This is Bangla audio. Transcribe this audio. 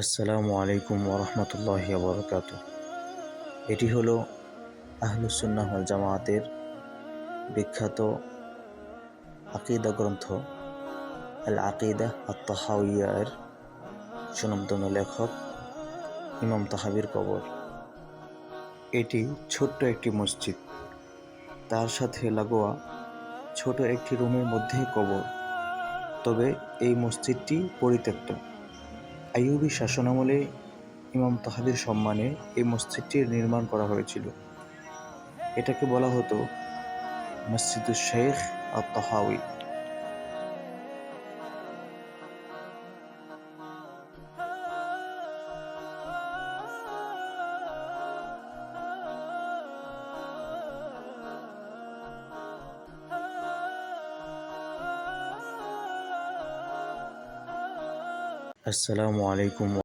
আসসালামু আলাইকুম ওরহমতুল্লাহ বরকাত এটি হলো আহলুসুন্নাহ ওয়াল জামায়াতের বিখ্যাত আকিদা গ্রন্থ আল আকিদা আত্মাহাউয়ার সুনমদন লেখক ইমাম তাহাবির কবর। এটি ছোট্ট একটি মসজিদ। তার সাথে লাগোয়া ছোট একটি রুমের মধ্যে কবর। তবে এই মসজিদটি পরিত্যক্ত। আইয়ুবী শাসনামলে ইমাম তাহাদের সম্মানে এই মসজিদটির নির্মাণ করা হয়েছিল। এটাকে বলা হতো মসজিদুল শেখ আর তাহাউই আসসালামু আলাইকুম